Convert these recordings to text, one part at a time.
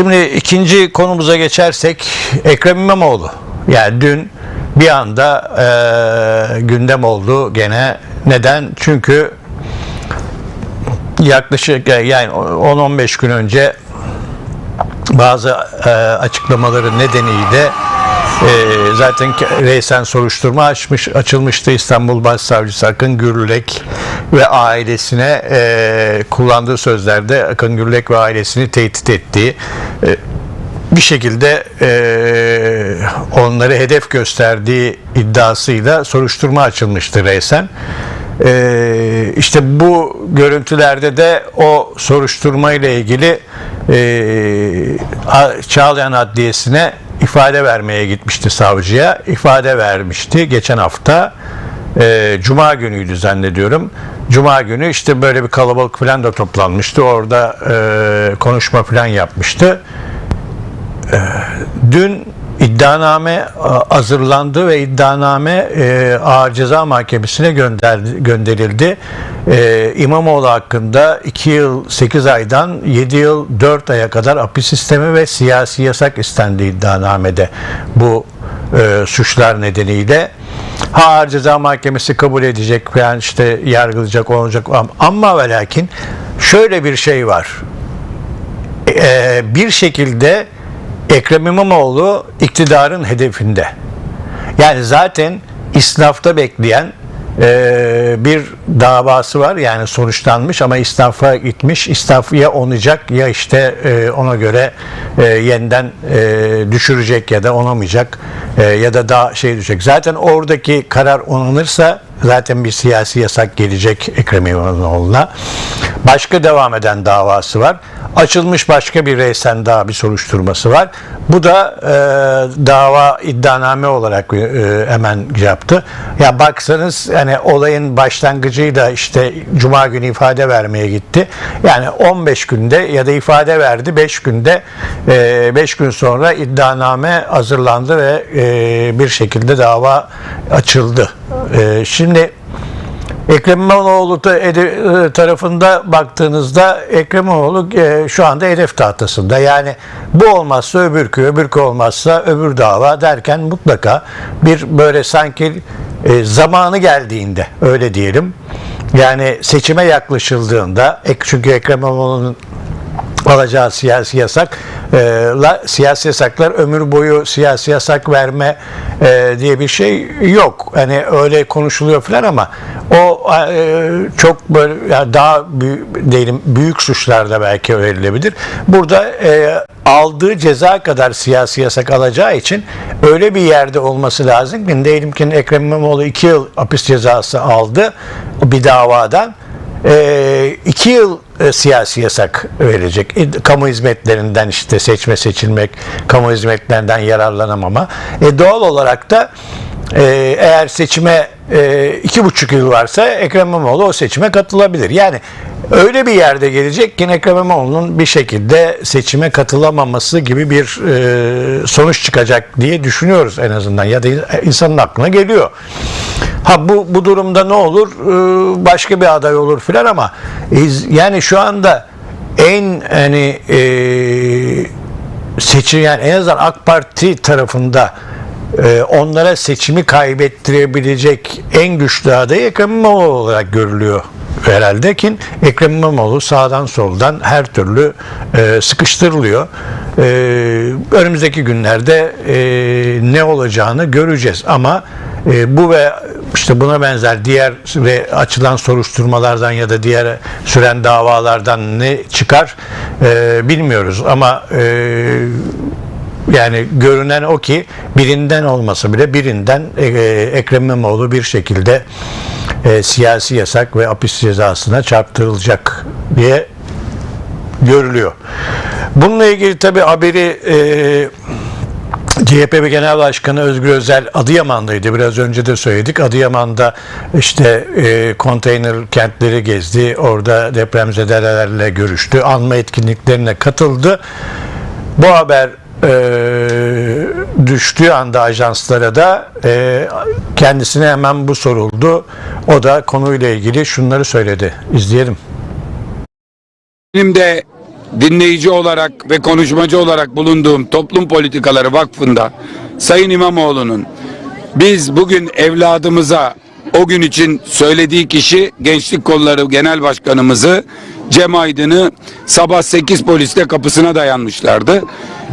Şimdi ikinci konumuza geçersek Ekrem İmamoğlu. Yani dün bir anda e, gündem oldu gene. Neden? Çünkü yaklaşık e, yani 10-15 gün önce bazı e, açıklamaları nedeniyle e, zaten reysen soruşturma açmış açılmıştı İstanbul Başsavcısı Akın Gürlek ve ailesine e, kullandığı sözlerde Akın Gürlek ve ailesini tehdit ettiği e, bir şekilde e, onları hedef gösterdiği iddiasıyla soruşturma açılmıştı reysen. E, işte bu görüntülerde de o soruşturma ile ilgili e, Çağlayan Adliyesi'ne ifade vermeye gitmişti savcıya. İfade vermişti geçen hafta. E, Cuma günüydü zannediyorum. Cuma günü işte böyle bir kalabalık falan da toplanmıştı. Orada e, konuşma falan yapmıştı. Dün iddianame a, hazırlandı ve iddianame e, Ağır Ceza Mahkemesi'ne gönderildi. E, İmamoğlu hakkında 2 yıl 8 aydan 7 yıl 4 aya kadar hapis sistemi ve siyasi yasak istendi iddianamede bu e, suçlar nedeniyle. Ha Ağır Ceza Mahkemesi kabul edecek yani işte yargılayacak olacak ama ve lakin şöyle bir şey var e, bir şekilde Ekrem İmamoğlu iktidarın hedefinde. Yani zaten İsnaf'ta bekleyen e, bir davası var yani sonuçlanmış ama İsnaf'a gitmiş. İsnaf ya onacak ya işte e, ona göre e, yeniden e, düşürecek ya da onamayacak e, ya da daha şey düşecek. Zaten oradaki karar onanırsa zaten bir siyasi yasak gelecek Ekrem İmamoğlu'na. Başka devam eden davası var. Açılmış başka bir reysen daha bir soruşturması var. Bu da e, dava iddianame olarak e, hemen yaptı. Ya baksanız yani olayın başlangıcıyla işte cuma günü ifade vermeye gitti. Yani 15 günde ya da ifade verdi 5 günde 5 gün sonra iddianame hazırlandı ve e, bir şekilde dava açıldı. E, şimdi Ekrem İmamoğlu e, tarafında baktığınızda Ekrem İmamoğlu e, şu anda hedef tahtasında. Yani bu olmazsa öbürkü, öbürkü olmazsa öbür dava derken mutlaka bir böyle sanki e, zamanı geldiğinde öyle diyelim. Yani seçime yaklaşıldığında çünkü Ekrem İmamoğlu'nun alacağı siyasi yasak e, la, siyasi yasaklar ömür boyu siyasi yasak verme e, diye bir şey yok. Hani öyle konuşuluyor falan ama o e, çok böyle yani daha büyük, diyelim büyük suçlarda belki verilebilir. Burada e, aldığı ceza kadar siyasi yasak alacağı için öyle bir yerde olması lazım ki diyelim ki Ekrem İmamoğlu 2 yıl hapis cezası aldı bir davadan e, iki yıl e, siyasi yasak verecek. E, Kamu hizmetlerinden işte seçme seçilmek, kamu hizmetlerinden yararlanamama. E, doğal olarak da e, eğer seçime e, iki buçuk yıl varsa Ekrem İmamoğlu o seçime katılabilir. Yani öyle bir yerde gelecek ki Ekrem İmamoğlu'nun bir şekilde seçime katılamaması gibi bir e, sonuç çıkacak diye düşünüyoruz en azından ya da insanın aklına geliyor. Ha bu bu durumda ne olur? Ee, Başka bir aday olur filan ama yani şu anda en hani e, seçim yani en azından AK Parti tarafında e, onlara seçimi kaybettirebilecek en güçlü aday Ekrem İmamoğlu olarak görülüyor herhalde. Ki Ekrem İmamoğlu sağdan soldan her türlü e, sıkıştırılıyor. E, önümüzdeki günlerde e, ne olacağını göreceğiz. Ama bu ve işte buna benzer diğer ve açılan soruşturmalardan ya da diğer süren davalardan ne çıkar bilmiyoruz. Ama e, yani görünen o ki birinden olmasa bile birinden e, Ekrem İmamoğlu bir şekilde e, siyasi yasak ve hapis cezasına çarptırılacak diye görülüyor. Bununla ilgili tabi haberi e, CHP Genel Başkanı Özgür Özel Adıyaman'daydı. Biraz önce de söyledik. Adıyaman'da işte e, konteyner kentleri gezdi. Orada depremzedelerle görüştü. Anma etkinliklerine katıldı. Bu haber e, düştüğü anda ajanslara da e, kendisine hemen bu soruldu. O da konuyla ilgili şunları söyledi. İzleyelim. Benim de dinleyici olarak ve konuşmacı olarak bulunduğum Toplum Politikaları Vakfı'nda Sayın İmamoğlu'nun biz bugün evladımıza o gün için söylediği kişi Gençlik Kolları Genel Başkanımızı Cem Aydın'ı sabah 8 poliste kapısına dayanmışlardı.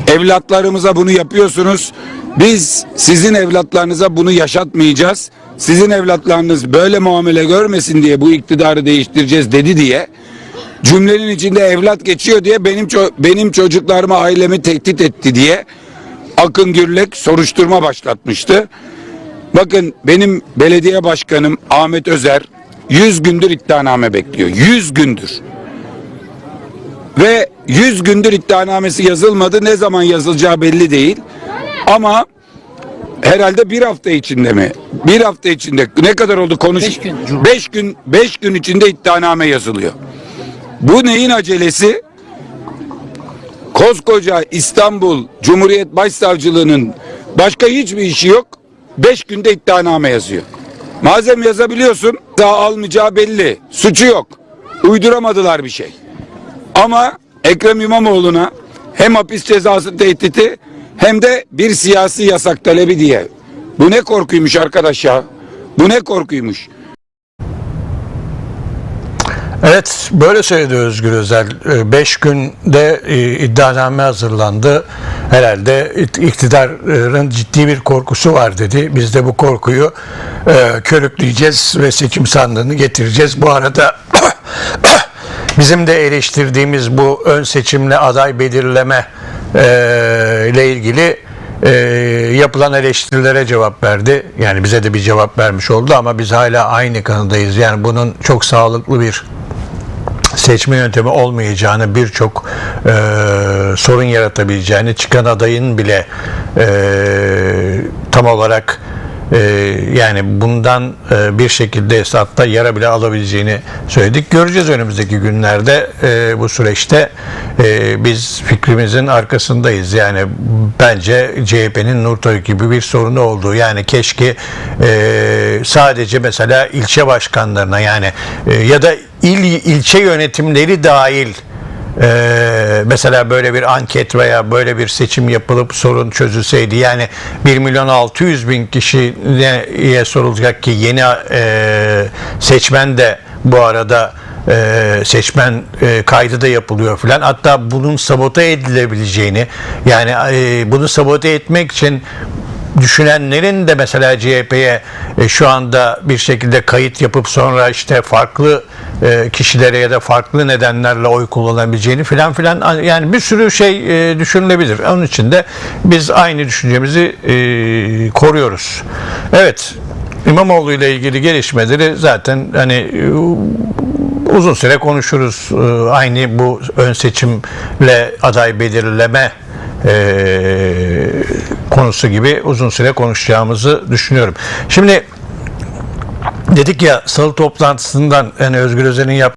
Evlatlarımıza bunu yapıyorsunuz. Biz sizin evlatlarınıza bunu yaşatmayacağız. Sizin evlatlarınız böyle muamele görmesin diye bu iktidarı değiştireceğiz dedi diye cümlenin içinde evlat geçiyor diye benim ço- benim çocuklarımı ailemi tehdit etti diye Akın Gürlek soruşturma başlatmıştı. Bakın benim belediye başkanım Ahmet Özer 100 gündür iddianame bekliyor. 100 gündür. Ve 100 gündür iddianamesi yazılmadı. Ne zaman yazılacağı belli değil. Ama herhalde bir hafta içinde mi? Bir hafta içinde ne kadar oldu konuş? Beş gün. 5 gün 5 gün içinde iddianame yazılıyor. Bu neyin acelesi? Koskoca İstanbul Cumhuriyet Başsavcılığı'nın başka hiçbir işi yok. Beş günde iddianame yazıyor. Malzeme yazabiliyorsun. Daha almayacağı belli. Suçu yok. Uyduramadılar bir şey. Ama Ekrem İmamoğlu'na hem hapis cezası tehdidi hem de bir siyasi yasak talebi diye. Bu ne korkuymuş arkadaş ya? Bu ne korkuymuş? Evet böyle söyledi Özgür Özel. 5 günde e, iddianame hazırlandı. Herhalde iktidarın ciddi bir korkusu var dedi. Biz de bu korkuyu e, körükleyeceğiz ve seçim sandığını getireceğiz. Bu arada bizim de eleştirdiğimiz bu ön seçimle aday belirleme e, ile ilgili e, yapılan eleştirilere cevap verdi. Yani bize de bir cevap vermiş oldu ama biz hala aynı kanıdayız. Yani bunun çok sağlıklı bir seçme yöntemi olmayacağını birçok e, sorun yaratabileceğini çıkan adayın bile e, tam olarak e, yani bundan e, bir şekilde hatta yara bile alabileceğini söyledik. Göreceğiz önümüzdeki günlerde e, bu süreçte e, biz fikrimizin arkasındayız. Yani bence CHP'nin Nurtoy gibi bir sorunu olduğu yani keşke sadece mesela ilçe başkanlarına yani ya da il ilçe yönetimleri dahil ee, mesela böyle bir anket veya böyle bir seçim yapılıp sorun çözülseydi yani 1 milyon 600 bin kişiye sorulacak ki yeni e, seçmen de bu arada e, seçmen e, kaydı da yapılıyor filan. Hatta bunun sabote edilebileceğini yani e, bunu sabote etmek için düşünenlerin de mesela CHP'ye e, şu anda bir şekilde kayıt yapıp sonra işte farklı e, kişilere ya da farklı nedenlerle oy kullanabileceğini filan filan yani bir sürü şey e, düşünülebilir. Onun için de biz aynı düşüncemizi e, koruyoruz. Evet. İmamoğlu ile ilgili gelişmeleri zaten hani e, uzun süre konuşuruz. E, Aynı bu ön seçimle aday belirleme e, konusu gibi uzun süre konuşacağımızı düşünüyorum. Şimdi dedik ya salı toplantısından yani Özgür Özel'in yaptığı